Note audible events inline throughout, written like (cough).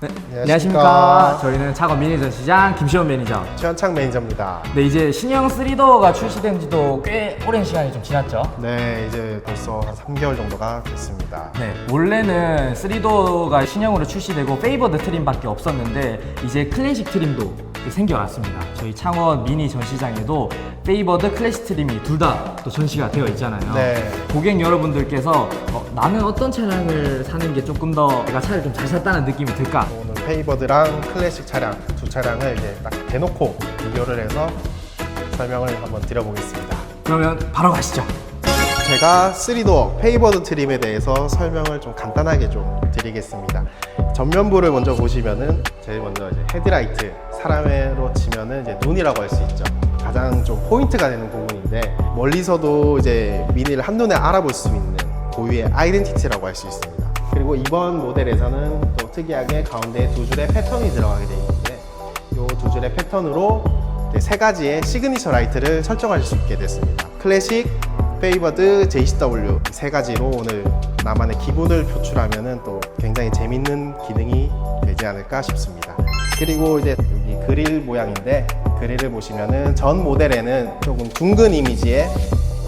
네, 안녕하십니까. 안녕하십니까. 저희는 작업 미니 전시장 김시원 매니저. 최현창 매니저입니다. 네, 이제 신형 3도어가 출시된 지도 꽤 오랜 시간이 좀 지났죠. 네, 이제 벌써 한 3개월 정도가 됐습니다. 네, 원래는 3도어가 신형으로 출시되고 페이버드 트림밖에 없었는데 이제 클래식 트림도 생겨났습니다. 저희 창원 미니 전시장에도 페이버드 클래식 트림이 둘 다 또 전시가 되어 있잖아요. 네. 고객 여러분들께서 어, 나는 어떤 차량을 사는 게 조금 더 내가 차를 좀 잘 샀다는 느낌이 들까? 오늘 페이버드랑 클래식 차량 두 차량을 이제 딱 대놓고 비교를 해서 설명을 한번 드려보겠습니다. 그러면 바로 가시죠. 제가 3도어 페이버드 트림에 대해서 설명을 좀 간단하게 좀 드리겠습니다. 전면부를 먼저 보시면은 제일 먼저 이제 헤드라이트 사람으로 치면은 이제 눈이라고 할 수 있죠. 가장 좀 포인트가 되는 부분인데 멀리서도 이제 미니를 한눈에 알아볼 수 있는 고유의 아이덴티티라고 할 수 있습니다. 그리고 이번 모델에서는 또 특이하게 가운데 두 줄의 패턴이 들어가게 되어 있는데 이 두 줄의 패턴으로 세 가지의 시그니처 라이트를 설정하실 수 있게 됐습니다. 클래식, 페이버드, JCW 이세 가지로 오늘 나만의 기분을 표출하면은 또 굉장히 재밌는 기능이 되지 않을까 싶습니다. 그리고 이제 그릴 모양인데 그릴을 보시면은 전 모델에는 조금 둥근 이미지의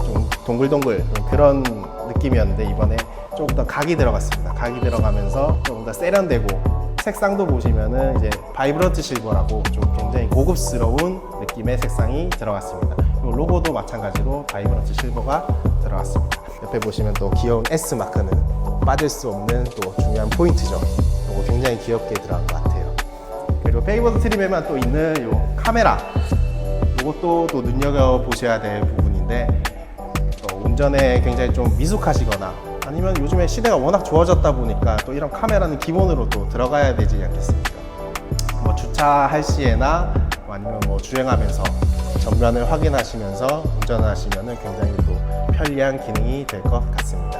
좀 동글동글 그런 느낌이었는데 이번에 조금 더 각이 들어갔습니다. 각이 들어가면서 조금 더 세련되고 색상도 보시면은 이제 바이브런트 실버라고 좀 굉장히 고급스러운 느낌의 색상이 들어갔습니다. 로고도 마찬가지로 바이브런트 실버가 들어갔습니다. 옆에 보시면 또 귀여운 S 마크는 빠질 수 없는 또 중요한 포인트죠. 이거 굉장히 귀엽게 들어간 것 같아요. 그리고 페이버드 트림에만 또 있는 요 카메라 이것도 또 눈여겨 보셔야 될 부분인데 또 운전에 굉장히 좀 미숙하시거나 아니면 요즘에 시대가 워낙 좋아졌다 보니까 또 이런 카메라는 기본으로 또 들어가야 되지 않겠습니까? 뭐 주차할 시에나 뭐 아니면 뭐 주행하면서 전면을 확인하시면서 운전하시면 굉장히 또 편리한 기능이 될 것 같습니다.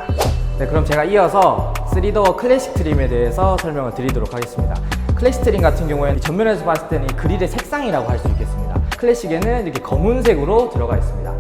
네, 그럼 제가 이어서 3도어 클래식 트림에 대해서 설명을 드리도록 하겠습니다. 클래식 트림 같은 경우에는 전면에서 봤을 때는 이 그릴의 색상이라고 할 수 있겠습니다. 클래식에는 이렇게 검은색으로 들어가 있습니다.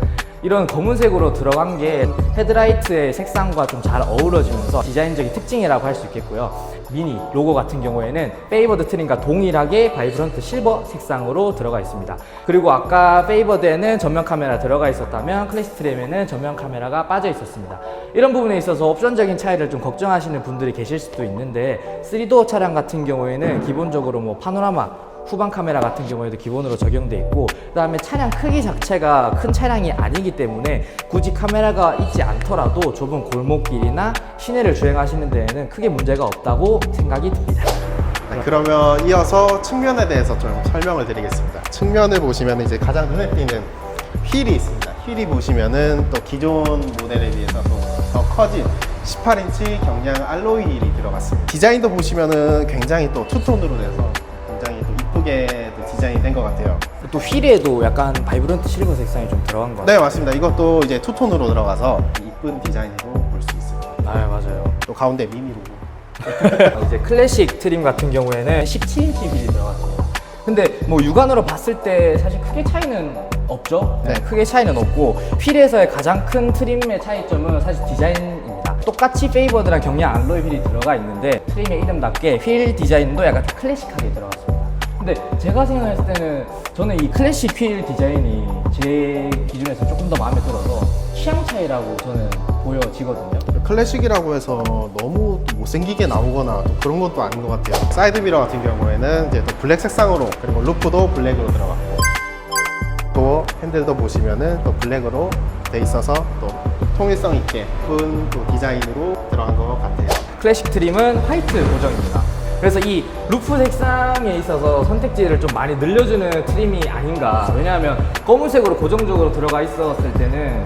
이런 검은색으로 들어간 게 헤드라이트의 색상과 좀 잘 어우러지면서 디자인적인 특징이라고 할 수 있겠고요. 미니 로고 같은 경우에는 페이버드 트림과 동일하게 바이브런트 실버 색상으로 들어가 있습니다. 그리고 아까 페이버드에는 전면 카메라 들어가 있었다면 클래식 트림에는 전면 카메라가 빠져 있었습니다. 이런 부분에 있어서 옵션적인 차이를 좀 걱정하시는 분들이 계실 수도 있는데 3도어 차량 같은 경우에는 기본적으로 뭐 파노라마 후방 카메라 같은 경우에도 기본으로 적용돼 있고 그 다음에 차량 크기 자체가 큰 차량이 아니기 때문에 굳이 카메라가 있지 않더라도 좁은 골목길이나 시내를 주행하시는 데에는 크게 문제가 없다고 생각이 듭니다. 네, 그러면 이어서 측면에 대해서 좀 설명을 드리겠습니다. 측면을 보시면 이제 가장 눈에 띄는 휠이 있습니다. 휠이 보시면은 또 기존 모델에 비해서 또더 커진 18인치 경량 알로이 휠이 들어갔습니다. 디자인도 보시면은 굉장히 또 투톤으로 돼서 이쁘게 또 디자인이 된 것 같아요. 또 휠에도 약간 바이브런트 실버 색상이 좀 들어간 것 같아요. 네, 맞습니다. 이것도 이제 투톤으로 들어가서 이쁜 디자인으로 볼 수 있습니다. 아 맞아요. 또 가운데 미니 로고. (laughs) 이제 클래식 트림 같은 경우에는 17인치 휠이 들어갔습니다. 근데 뭐 육안으로 봤을 때 사실 크게 차이는 없죠. 네. 크게 차이는 없고 휠에서의 가장 큰 트림의 차이점은 사실 디자인입니다. 똑같이 페이버드랑 경량 알로이 휠이 들어가 있는데 트림의 이름답게 휠 디자인도 약간 좀 클래식하게 들어갔습니다. 근데 제가 생각했을 때는 저는 이 클래식 휠 디자인이 제 기준에서 조금 더 마음에 들어서 취향 차이라고 저는 보여지거든요. 클래식이라고 해서 너무 또 못생기게 나오거나 또 그런 것도 아닌 것 같아요. 사이드 미러 같은 경우에는 이제 또 블랙 색상으로 그리고 루프도 블랙으로 들어갔고 또 핸들도 보시면은 또 블랙으로 돼 있어서 또 통일성 있게 예쁜 또 디자인으로 들어간 것 같아요. 클래식 트림은 화이트 고정입니다. 그래서 이 루프 색상에 있어서 선택지를 좀 많이 늘려주는 트림이 아닌가. 왜냐하면 검은색으로 고정적으로 들어가 있었을 때는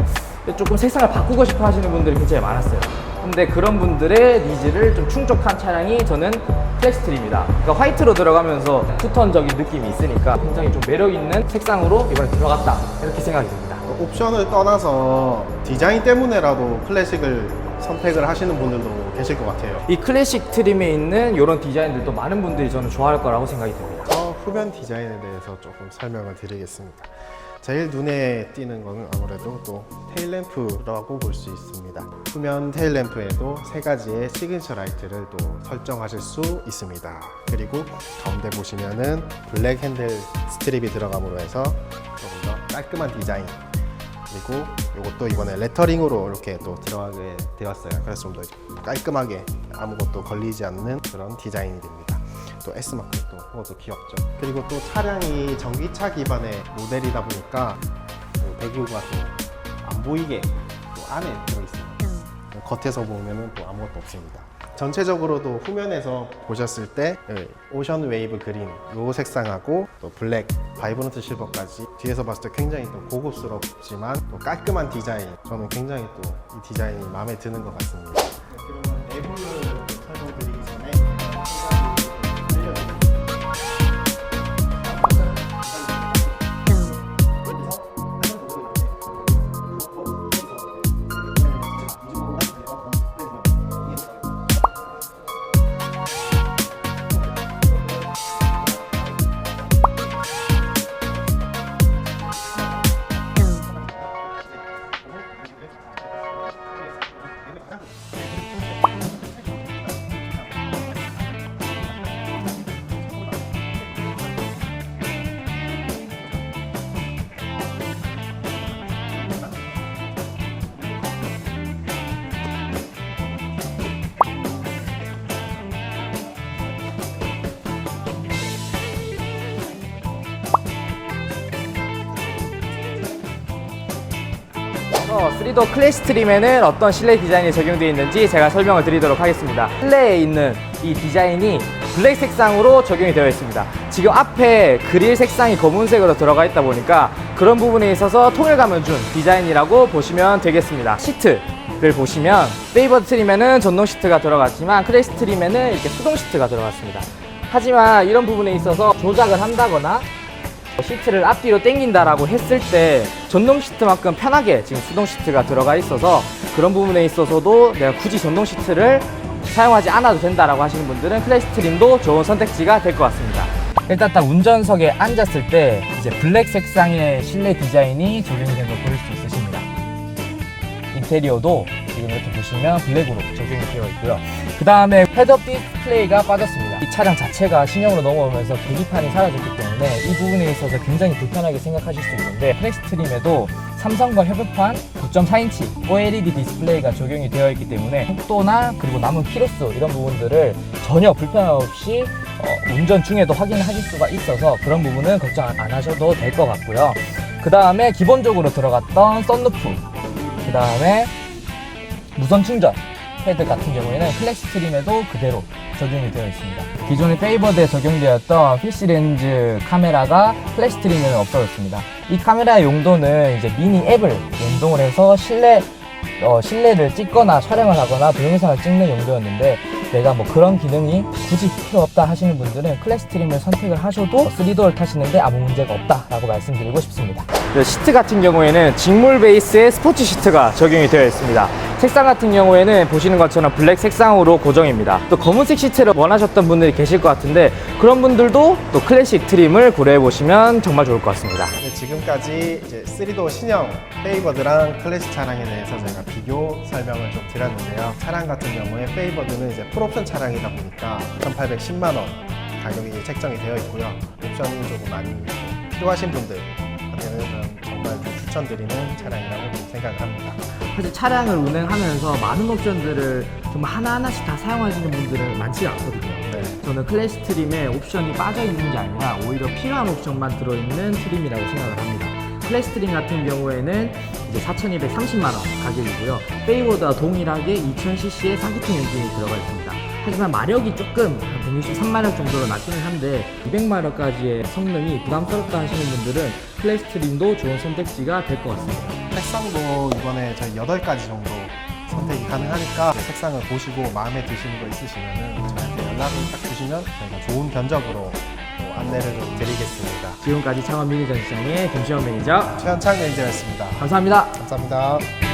조금 색상을 바꾸고 싶어 하시는 분들이 굉장히 많았어요. 근데 그런 분들의 니즈를 좀 충족한 차량이 저는 클래식 트림이다. 그러니까 화이트로 들어가면서 투톤적인 느낌이 있으니까 굉장히 좀 매력 있는 색상으로 이번에 들어갔다. 이렇게 생각이 듭니다. 또 옵션을 떠나서 디자인 때문에라도 클래식을 선택을 하시는 분들도 계실 것 같아요. 이 클래식 트림에 있는 이런 디자인들도 많은 분들이 저는 좋아할 거라고 생각이 듭니다. 어, 후면 디자인에 대해서 조금 설명을 드리겠습니다. 제일 눈에 띄는 거는 아무래도 또 테일램프라고 볼 수 있습니다. 후면 테일램프에도 세 가지의 시그니처 라이트를 또 설정하실 수 있습니다. 그리고 가운데 보시면은 블랙 핸들 스트립이 들어감으로 해서 조금 더 깔끔한 디자인 그리고 이것도 이번에 레터링으로 이렇게 또 들어가게 되었어요. 그래서 좀 더 깔끔하게 아무것도 걸리지 않는 그런 디자인이 됩니다. 또 S 마크 또 그것도 귀엽죠. 그리고 또 차량이 전기차 기반의 모델이다 보니까 그 배기구가 또안 보이게 또 안에 들어있습니다. 겉에서 보면은 또 아무것도 없습니다. 전체적으로도 후면에서 보셨을 때 예, 오션 웨이브 그린 요 색상하고 또 블랙 바이브런트 실버까지 뒤에서 봤을 때 굉장히 또 고급스럽지만 또 깔끔한 디자인 저는 굉장히 또 이 디자인이 마음에 드는 것 같습니다. 그러면 내부를 어, 3도 클래시 트림에는 어떤 실내 디자인이 적용되어 있는지 제가 설명을 드리도록 하겠습니다. 실내에 있는 이 디자인이 블랙 색상으로 적용이 되어 있습니다. 지금 앞에 그릴 색상이 검은색으로 들어가 있다 보니까 그런 부분에 있어서 통일감을 준 디자인이라고 보시면 되겠습니다. 시트를 보시면 페이버드 트림에는 전동 시트가 들어갔지만 클래시 트림에는 이렇게 수동 시트가 들어갔습니다. 하지만 이런 부분에 있어서 조작을 한다거나 시트를 앞뒤로 당긴다라고 했을 때 전동 시트만큼 편하게 지금 수동 시트가 들어가 있어서 그런 부분에 있어서도 내가 굳이 전동 시트를 사용하지 않아도 된다라고 하시는 분들은 클래시 트림도 좋은 선택지가 될 것 같습니다. 일단 딱 운전석에 앉았을 때 이제 블랙 색상의 실내 디자인이 적용이 된걸볼수 있으십니다. 인테리어도 지금 이렇게 보시면 블랙으로 적용이 되어 있고요. 그 다음에 헤드업 디스플레이가 빠졌습니다. 이 차량 자체가 신형으로 넘어오면서 계기판이 사라졌기 때문에 이 부분에 있어서 굉장히 불편하게 생각하실 수 있는데 플렉스트림에도 삼성과 협업한 9.4인치 OLED 디스플레이가 적용이 되어 있기 때문에 속도나 그리고 남은 키로수 이런 부분들을 전혀 불편 없이 어, 운전 중에도 확인을 하실 수가 있어서 그런 부분은 걱정 안 하셔도 될 것 같고요. 그 다음에 기본적으로 들어갔던 썬루프 그 다음에 무선 충전 패드 같은 경우에는 클래식 트림에도 그대로 적용이 되어 있습니다. 기존의 페이버드에 적용되었던 PC 렌즈 카메라가 클래식 트림에는 없어졌습니다. 이 카메라의 용도는 이제 미니 앱을 연동을 해서 실내 어, 실내를 찍거나 촬영을 하거나 동영상을 찍는 용도였는데 내가 뭐 그런 기능이 굳이 필요 없다 하시는 분들은 클래식 트림을 선택을 하셔도 3도어를 타시는데 아무 문제가 없다라고 말씀드리고 싶습니다. 시트 같은 경우에는 직물 베이스의 스포츠 시트가 적용이 되어 있습니다. 색상 같은 경우에는 보시는 것처럼 블랙 색상으로 고정입니다. 또 검은색 시트를 원하셨던 분들이 계실 것 같은데 그런 분들도 또 클래식 트림을 고려해 보시면 정말 좋을 것 같습니다. 네, 지금까지 이제 3도 신형 페이버드랑 클래식 차량에 대해서 저희가 비교 설명을 좀 드렸는데요. 차량 같은 경우에 페이버드는 이제 풀옵션 차량이다 보니까 1,810만 원 가격이 책정이 되어 있고요. 옵션이 조금 많이 필요하신 분들한테는 저는 정말 좀 추천드리는 차량이라고 좀 생각을 합니다. 사실 차량을 운행하면서 많은 옵션들을 정말 하나하나씩 다 사용하시는 분들은 많지 않거든요. 네. 저는 클래식 트림에 옵션이 빠져 있는 게 아니라 오히려 필요한 옵션만 들어있는 트림이라고 생각을 합니다. 클래식 트림 같은 경우에는 이제 4,230만 원 가격이고요. 페이보다 동일하게 2,000cc의 4기통 엔진이 들어가 있습니다. 하지만 마력이 조금 한 163마력 정도로 낮기는 한데 200마력까지의 성능이 부담스럽다 하시는 분들은 클래식 트림도 좋은 선택지가 될 것 같습니다. 색상도 이번에 저희 8가지 정도 선택이 가능하니까 네, 색상을 보시고 마음에 드시는 거 있으시면 저희한테 연락을 딱 주시면 저희가 좋은 견적으로 또 안내를 좀 드리겠습니다. 지금까지 창원 미니 전시장의 김시원 매니저 최현창 매니저였습니다. 감사합니다. 감사합니다.